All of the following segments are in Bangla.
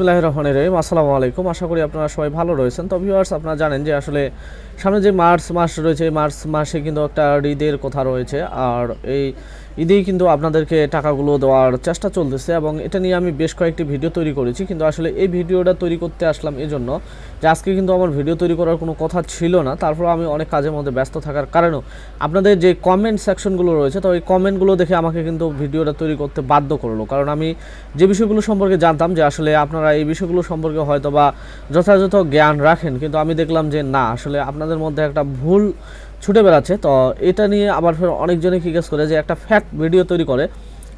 বিসমিল্লাহির রহমানির রহিম। আসসালামু আলাইকুম। আশা করি আপনারা সবাই ভালো রয়েছেন। তো ভিউয়ার্স আপনারা জানেন যে আসলে সামনে যে মার্চ মাস রয়েছে মার্চ মাসে কিন্তু একটা ঈদের কথা রয়েছে। আর এই ঈদেই কিন্তু আপনাদেরকে টাকাগুলো দেওয়ার চেষ্টা চলতেছে এবং এটা নিয়ে আমি বেশ কয়েকটি ভিডিও তৈরি করেছি, কিন্তু আসলে এই ভিডিওটা তৈরি করতে আসলাম এই জন্য যে আজকে কিন্তু আমার ভিডিও তৈরি করার কোনো কথা ছিল না। তারপর আমি অনেক কাজের মধ্যে ব্যস্ত থাকার কারণেও আপনাদের যে কমেন্ট সেকশনগুলো রয়েছে, তো ওই কমেন্টগুলো দেখে আমাকে কিন্তু ভিডিওটা তৈরি করতে বাধ্য করল। কারণ আমি যে বিষয়গুলো সম্পর্কে জানতাম যে আসলে আপনারা এই বিষয়গুলো সম্পর্কে হয়তো বা যথাযথ জ্ঞান রাখেন, কিন্তু আমি দেখলাম যে না, আসলে আপনাদের মধ্যে একটা ভুল ছুটে বেড়াচ্ছে, তো এটা নিয়ে আবার ফের অনেকজনে কি করে যে একটা ফ্যাক্ট ভিডিও তৈরি করে।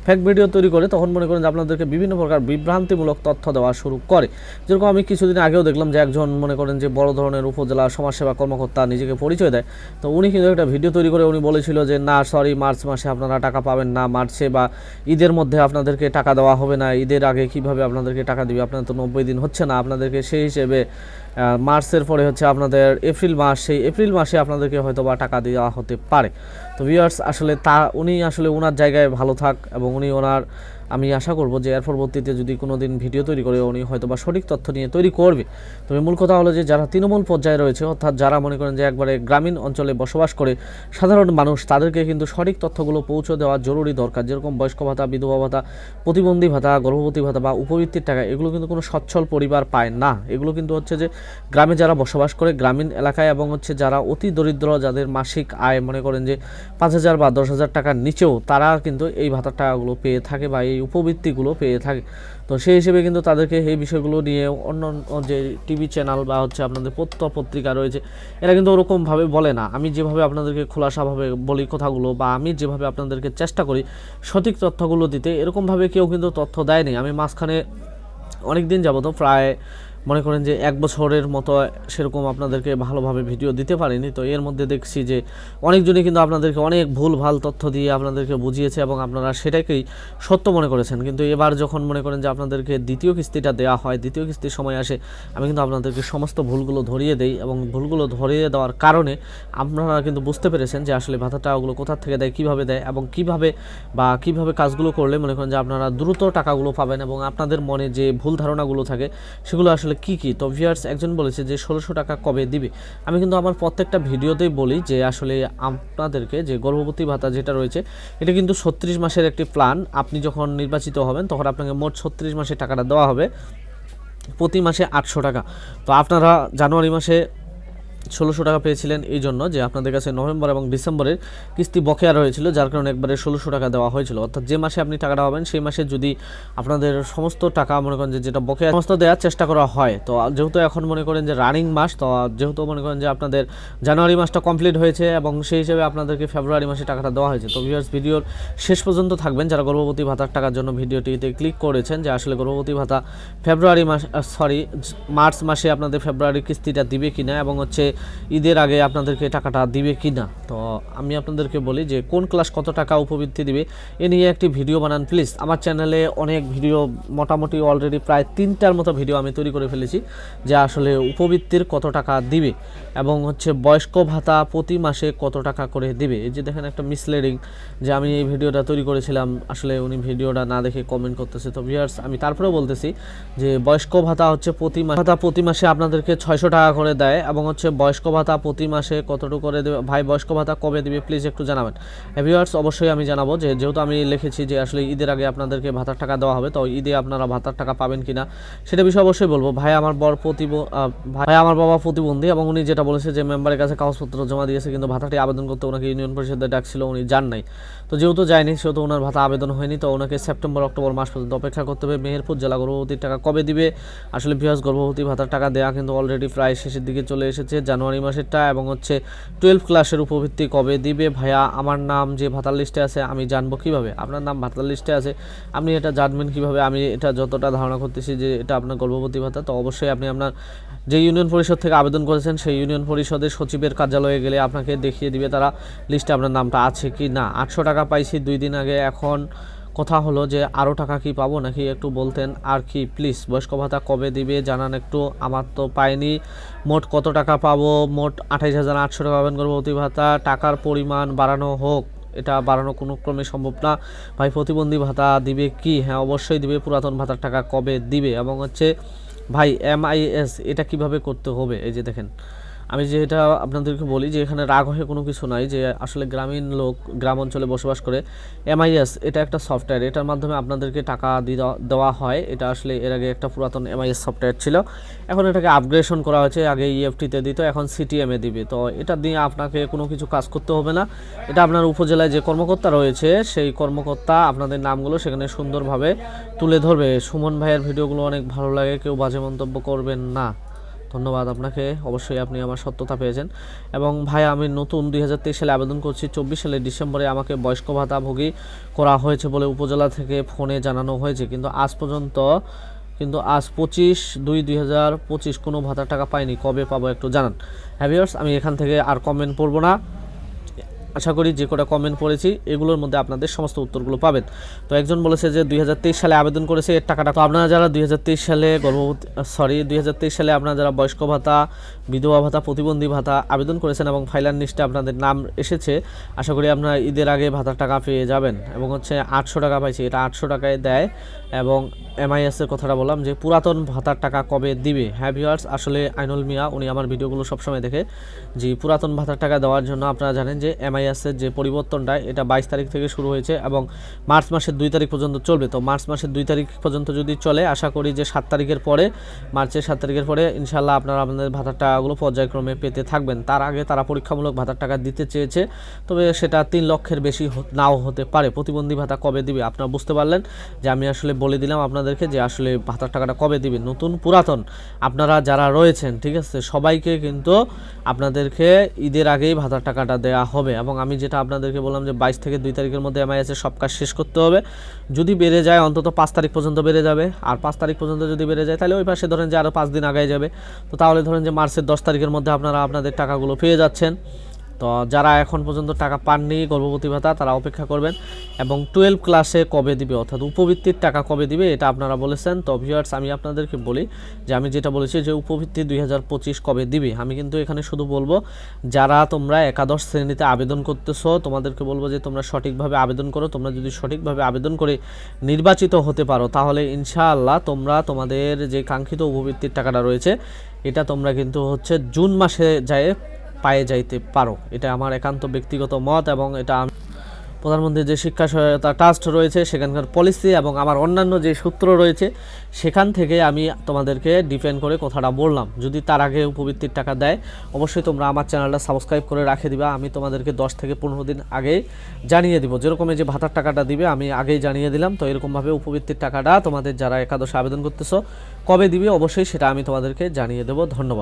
ফ্যাক ভিডিও তৈরি করে, তখন মনে করেন যে আপনাদেরকে বিভিন্ন প্রকার বিভ্রান্তিমূলক তথ্য দেওয়া শুরু করে। যেরকম আমি কিছুদিন আগেও দেখলাম যে একজন মনে করেন যে বড় ধরনের উপজেলা সমাজসেবা কর্মকর্তা নিজেকে পরিচয় দেয়। তো উনি কিন্তু একটা ভিডিও তৈরি করে উনি বলেছিল যে, না সরি মার্চ মাসে আপনারা টাকা পাবেন না, মার্চে বা ঈদের মধ্যে আপনাদেরকে টাকা দেওয়া হবে না, ঈদের আগে কীভাবে আপনাদেরকে টাকা দিবে আপনার তো নব্বই দিন হচ্ছে না, আপনাদেরকে সেই হিসেবে মার্চের পরে হচ্ছে আপনাদের এপ্রিল মাস, সেই এপ্রিল মাসে আপনাদেরকে হয়তো বা টাকা দেওয়া হতে পারে। তো ভিউয়ার্স আসলে তা উনি আসলে ওনার জায়গায় ভালো থাক এবং উনি ওনার আমি আশা করব যে এর পরবর্তীতে যদি কোনো দিন ভিডিও তৈরি করে উনি হয়তো বা সঠিক তথ্য নিয়ে তৈরি করবে। তবে মূল কথা হলো যে যারা তৃণমূল পর্যায়ে রয়েছে, অর্থাৎ যারা মনে করেন যে একবারে গ্রামীণ অঞ্চলে বসবাস করে, সাধারণ মানুষ, তাদেরকে কিন্তু সঠিক তথ্যগুলো পৌঁছে দেওয়া জরুরি দরকার। যেরকম বয়স্ক ভাতা, বিধবা ভাতা, প্রতিবন্ধী ভাতা, গর্ভবতী ভাতা বা উপবৃত্তির টাকা, এগুলো কিন্তু কোনো সচ্ছল পরিবার পায় না। এগুলো কিন্তু হচ্ছে যে গ্রামে যারা বসবাস করে, গ্রামীণ এলাকায় এবং হচ্ছে যারা অতি দরিদ্র, যাদের মাসিক আয় মনে করেন যে পাঁচ হাজার বা দশ হাজার টাকার নিচেও, তারা কিন্তু এই ভাতার টাকাগুলো পেয়ে থাকে বা এই উপবৃত্তিগুলো পেয়ে থাকে। তো সেই হিসেবে কিন্তু তাদেরকে এই বিষয়গুলো নিয়ে অন্য যে টিভি চ্যানেল বা হচ্ছে আপনাদের পত্র পত্রিকা রয়েছে, এরা কিন্তু ওরকমভাবে বলে না। আমি যেভাবে আপনাদেরকে খোলাসাভাবে বলি কথাগুলো বা আমি যেভাবে আপনাদেরকে চেষ্টা করি সঠিক তথ্যগুলো দিতে, এরকমভাবে কেউ কিন্তু তথ্য দেয়নি। আমি মাঝখানে অনেক দিন যাবত প্রায় মনে করেন যে এক বছরের মতো সেরকম আপনাদেরকে ভালোভাবে ভিডিও দিতে পারিনি, তো এর মধ্যে দেখছি যে অনেকজনই কিন্তু আপনাদেরকে অনেক ভুল, ভালো তথ্য দিয়ে আপনাদেরকে বুঝিয়েছে এবং আপনারা সেটাকেই সত্য মনে করেছেন। কিন্তু এবার যখন মনে করেন যে আপনাদেরকে দ্বিতীয় কিস্তিটা দেওয়া হয়, দ্বিতীয় কিস্তির সময় আসে, আমি কিন্তু আপনাদেরকে সমস্ত ভুলগুলো ধরিয়ে দেই এবং ভুলগুলো ধরিয়ে দেওয়ার কারণে আপনারা কিন্তু বুঝতে পেরেছেন যে আসলে ভাতাটা ওগুলো কোথা থেকে দেয়, কীভাবে দেয় এবং কীভাবে বা কীভাবে কাজগুলো করলে মনে করেন যে আপনারা দ্রুত টাকাগুলো পাবেন এবং আপনাদের মনে যে ভুল ধারণাগুলো থাকে, সেগুলো আসলে কি কি? তো ভিউয়ার্স একজন বলেছে যে, ষোলোশো টাকা কবে দিবে? আমি কিন্তু আমার প্রত্যেকটা ভিডিওতেই বলি যে, আসলে আপনাদেরকে যে গর্ভবতী ভাতা যেটা রয়েছে, এটা কিন্তু ছত্রিশ মাসের একটি প্ল্যান আপনি যখন নির্বাচিত হবেন, তখন আপনাকে মোট ছত্রিশ মাসে টাকাটা দেওয়া হবে। প্রতি মাসে আটশো টাকা। তো আপনারা জানুয়ারি মাসে ষোলোশো টাকা পেয়েছিলেন এই জন্য যে আপনাদের কাছে নভেম্বর এবং ডিসেম্বরের কিস্তি বকেয়া রয়েছিল, যার কারণে একবারে ষোলোশো টাকা দেওয়া হয়েছিল। অর্থাৎ যে মাসে আপনি টাকাটা পাবেন, সেই মাসে যদি আপনাদের সমস্ত টাকা, মনে করেন যে যেটা বকেয়া সমস্ত দেওয়ার চেষ্টা করা হয়, তো যেহেতু এখন মনে করেন যে রানিং মাস, তো যেহেতু মনে করেন যে আপনাদের জানুয়ারি মাসটা কমপ্লিট হয়েছে এবং সেই হিসেবে আপনাদেরকে ফেব্রুয়ারি মাসে টাকাটা দেওয়া হয়েছে। তো ভিউয়ার্স ভিডিওর শেষ পর্যন্ত থাকবেন। যারা গর্ভবতী ভাতার টাকার জন্য ভিডিওটিতে ক্লিক করেছেন, যে আসলে গর্ভবতী ভাতা ফেব্রুয়ারি মাস সরি মার্চ মাসে আপনাদের ফেব্রুয়ারি কিস্তিটা দিবে কিনা এবং হচ্ছে ঈদের আগে আপনাদেরকে টাকাটা দিবে কিনা? তো আমি আপনাদেরকে বলি যে, কোন ক্লাস কত টাকা উপবৃত্তি দিবে? এ নিয়ে একটি ভিডিও বানান, প্লিজ। আমার চ্যানেলে অনেক ভিডিও, মোটামুটি অলরেডি প্রায় তিনটার মতো ভিডিও আমি তৈরি করে ফেলেছি, যে আসলে উপবৃত্তির কত টাকা দিবে এবং হচ্ছে বয়স্ক ভাতা প্রতি মাসে কত টাকা করে দিবে। এই যে দেখেন একটা মিসলেডিং যে আমি এই ভিডিওটা তৈরি করেছিলাম, আসলে উনি ভিডিওটা না দেখে কমেন্ট করতেছে। তো ভিউয়ার্স আমি তারপরেও বলতেছি যে, বয়স্ক ভাতা হচ্ছে প্রতি মাসে ভাতা প্রতি মাসে আপনাদেরকে ছয়শো টাকা করে দেয় এবং হচ্ছে বয়স্ক ভাতা প্রতি মাসে কতটুকু করে দেবে? ভাই, বয়স্ক ভাতা কবে দিবে? প্লিজ একটু জানাবেন। ভিউয়ার্স অবশ্যই আমি জানাব যে, যেহেতু আমি লিখেছি যে আসলে ঈদের আগে আপনাদেরকে ভাতার টাকা দেওয়া হবে, তো ঈদে আপনারা ভাতার টাকা পাবেন কিনা সেটা বিষয়ে অবশ্যই বলব। ভাই, আমার বর প্রতিব ভাই আমার বাবা প্রতিবন্ধী এবং উনি যেটা বলেছে যে মেম্বারের কাছে কাগজপত্র জমা দিয়েছে, কিন্তু ভাতাটি আবেদন করতে ওনাকে ইউনিয়ন পরিষদে ডাকছিল, উনি যান নাই। তো যেহেতু যায়নি, সেহেতু ওনার ভাতা আবেদন হয়নি, তো ওনাকে সেপ্টেম্বর, অক্টোবর মাস পর্যন্ত অপেক্ষা করতে হবে। মেহেরপুর জেলা গর্ভবতীর টাকা কবে দিবে? আসলে ভিউয়ার্স গর্ভবতী ভাতার টাকা দেওয়া কিন্তু অলরেডি প্রায় শেষের দিকে চলে এসেছে, জানুয়ারি মাসেরটা, এবং হচ্ছে টুয়েলভ ক্লাসের উপভিত্তি কবে দিবে? ভাইয়া, আমার নাম যে ভাতার লিস্টে আছে, আমি জানব কীভাবে? আপনার নাম ভাতার লিস্টে আছে, আপনি এটা জানবেন কীভাবে? আমি এটা যতটা ধারণা করতেছি যে এটা আপনার গর্ভবতী ভাতা, তো অবশ্যই আপনি আপনার যে ইউনিয়ন পরিষদ থেকে আবেদন করেছেন, সেই ইউনিয়ন পরিষদের সচিবের কার্যালয়ে গেলে আপনাকে দেখিয়ে দিবে তারা লিস্টে আপনার নামটা আছে কি না আটশো টাকা পাইছি দুই দিন আগে। এখন কথা হলো যে আরও টাকা কি পাবো নাকি একটু বলতেন। আর কি প্লিজ বয়স্ক ভাতা কবে দিবে জানান একটু। আমার তো পাইনি। মোট কত টাকা পাবো? মোট আঠাইশ হাজার আটশো টাকা পাবেন গর্ভবতী ভাতা। টাকার পরিমাণ বাড়ানো হোক, এটা বাড়ানো কোনো ক্রমে সম্ভব না। ভাই, প্রতিবন্ধী ভাতা দিবে কি? হ্যাঁ অবশ্যই দিবে। পুরাতন ভাতার টাকা কবে দিবে? এবং হচ্ছে, ভাই এমআইএস এটা কীভাবে করতে হবে? এই যে দেখেন। আমি যেটা আপনাদেরকে বলি যে এখানে রাগ হয়ে কোনো কিছু নাই, যে আসলে গ্রামীণ লোক, গ্রাম অঞ্চলে বসবাস করে এমআইএস এটা একটা সফটওয়্যার এটার মাধ্যমে আপনাদেরকে টাকা দেওয়া- হয়। এটা আসলে এর আগে একটা পুরাতন এমআইএস সফটওয়্যার ছিল। এখন এটাকে আপগ্রেডেশন করা হয়েছে, আগে ইএফটিতে দিত, এখন সিটিএমে দিবে। তো এটা দিয়ে আপনাকে কোনো কিছু কাজ করতে হবে না। এটা আপনার উপজেলায় যে কর্মকর্তা রয়েছে, সেই কর্মকর্তা আপনাদের নামগুলো সেখানে সুন্দরভাবে তুলে ধরবে। সুমন ভাইয়ের ভিডিওগুলো অনেক ভালো লাগে, কেউ বাজে মন্তব্য করবেন না। ধন্যবাদ আপনাকে। অবশ্যই আপনি আমার সত্যতা পেয়েছেন। এবং ভাই, আমি নতুন দুই হাজার তেইশ সালে আবেদন করছি। চব্বিশ সালে ডিসেম্বরে আমাকে বয়স্ক ভাতাভোগী করা হয়েছে বলে উপজেলা থেকে ফোনে জানানো হয়েছে। কিন্তু আজ পর্যন্ত, কিন্তু আজ পঁচিশ দুই দুই হাজার পঁচিশ কোনো ভাতার টাকা পাইনি। কবে পাবো একটু জানান। হ্যাভিয়ার্স আমি এখান থেকে আর কমেন্ট পড়ব না। আশা করি যে কটা কমেন্ট পড়েছি, এগুলোর মধ্যে আপনাদের সমস্ত উত্তরগুলো পাবেন। তো একজন বলেছে যে দুই হাজার তেইশ সালে আবেদন করেছে, এর টাকাটা তো আপনারা যারা দুই হাজার তেইশ সালে গর্ভবতী সরি দুই হাজার তেইশ সালে আপনারা যারা বয়স্ক ভাতা, বিধবা ভাতা, প্রতিবন্ধী ভাতা আবেদন করেছেন এবং ফাইলার লিস্টে আপনাদের নাম এসেছে, আশা করি আপনারা ঈদের আগে ভাতার টাকা পেয়ে যাবেন। এবং হচ্ছে আটশো টাকা পাইছি, এটা আটশো টাকায় দেয়। এবং এমআইএস এর কথাটা বললাম যে পুরাতন ভাতার টাকা কবে দিবে? হ্যাঁ আসলে আইনুল মিয়া, উনি আমার ভিডিওগুলো সবসময় দেখে যে পুরাতন ভাতার টাকা দেওয়ার জন্য আপনারা জানেন যে এমআইএস এর যে পরিবর্তনটা, এটা বাইশ তারিখ থেকে শুরু হয়েছে এবং মার্চ মাসের দুই তারিখ পর্যন্ত চলবে। তো মার্চ মাসের দুই তারিখ পর্যন্ত যদি চলে, আশা করি যে সাত তারিখের পরে, মার্চের সাত তারিখের পরে ইনশাল্লাহ আপনারা আপনাদের ভাতার টাকাগুলো পর্যায়ক্রমে পেতে থাকবেন। তার আগে তারা পরীক্ষামূলক ভাতার টাকা দিতে চেয়েছে, তবে সেটা তিন লক্ষের বেশি নাও হতে পারে। প্রতিবন্ধী ভাতা কবে দিবে, আপনারা বুঝতে পারলেন যে আমি আসলে বলে দিলাম আপনাদেরকে যে আসলে ভাতার টাকাটা কবে দিবে? নতুন পুরাতন আপনারা যারা রয়েছেন, ঠিক আছে? সবাইকে কিন্তু আপনাদেরকে ঈদের আগেই ভাতার টাকাটা দেওয়া হবে এবং আমি যেটা আপনাদেরকে বললাম যে বাইশ থেকে দুই তারিখের মধ্যে এমআইএসের সব কাজ শেষ করতে হবে। যদি বেড়ে যায়, অন্তত পাঁচ তারিখ পর্যন্ত বেড়ে যাবে। আর পাঁচ তারিখ পর্যন্ত যদি বেড়ে যায়, তাহলে ওই পাশে ধরেন যে আরও পাঁচ দিন আগে যাবে। তো তাহলে ধরেন যে মার্চের দশ তারিখের মধ্যে আপনারা আপনাদের টাকাগুলো পেয়ে যাচ্ছেন। তো যারা এখন পর্যন্ত টাকা পাননি গর্ভবতী ভাতা, তারা অপেক্ষা করবেন এবং টুয়েলভ ক্লাসে কবে দিবে? অর্থাৎ উপবৃত্তির টাকা কবে দিবে? এটা আপনারা বলেছেন। তো ভিউয়ার্স আমি আপনাদেরকে বলি যে আমি যেটা বলেছি যে উপবৃত্তি দুই হাজার পঁচিশ কবে দিবে? আমি কিন্তু এখানে শুধু বলব, যারা তোমরা একাদশ শ্রেণীতে আবেদন করতেছো, তোমাদেরকে বলব যে তোমরা সঠিকভাবে আবেদন করো। তোমরা যদি সঠিকভাবে আবেদন করে নির্বাচিত হতে পারো, তাহলে ইনশাআল্লাহ তোমরা তোমাদের যে কাঙ্ক্ষিত উপবৃত্তির টাকাটা রয়েছে, এটা তোমরা কিন্তু হচ্ছে জুন মাসে যায় পায়ে যাইতে পারো। এটা আমার একান্ত ব্যক্তিগত মত এবং এটা প্রধানমন্ত্রীর যে শিক্ষা সহায়তা ট্রাস্ট রয়েছে, সেখানকার পলিসি এবং আমার অন্যান্য যে সূত্র রয়েছে, সেখান থেকে আমি তোমাদেরকে ডিপেন্ড করে কথাটা বললাম। যদি তার আগে উপবৃত্তির টাকা দেয়, অবশ্যই তোমরা আমার চ্যানেলটা সাবস্ক্রাইব করে রাখে দিবা। আমি তোমাদেরকে দশ থেকে পনেরো দিন আগেই জানিয়ে দিব। যেরকম যে ভাতার টাকাটা দিবে, আমি আগেই জানিয়ে দিলাম। তো এরকমভাবে উপবৃত্তির টাকাটা তোমাদের যারা একাদশে আবেদন করতেছো, কবে দিবে, অবশ্যই সেটা আমি তোমাদেরকে জানিয়ে দেবো। ধন্যবাদ।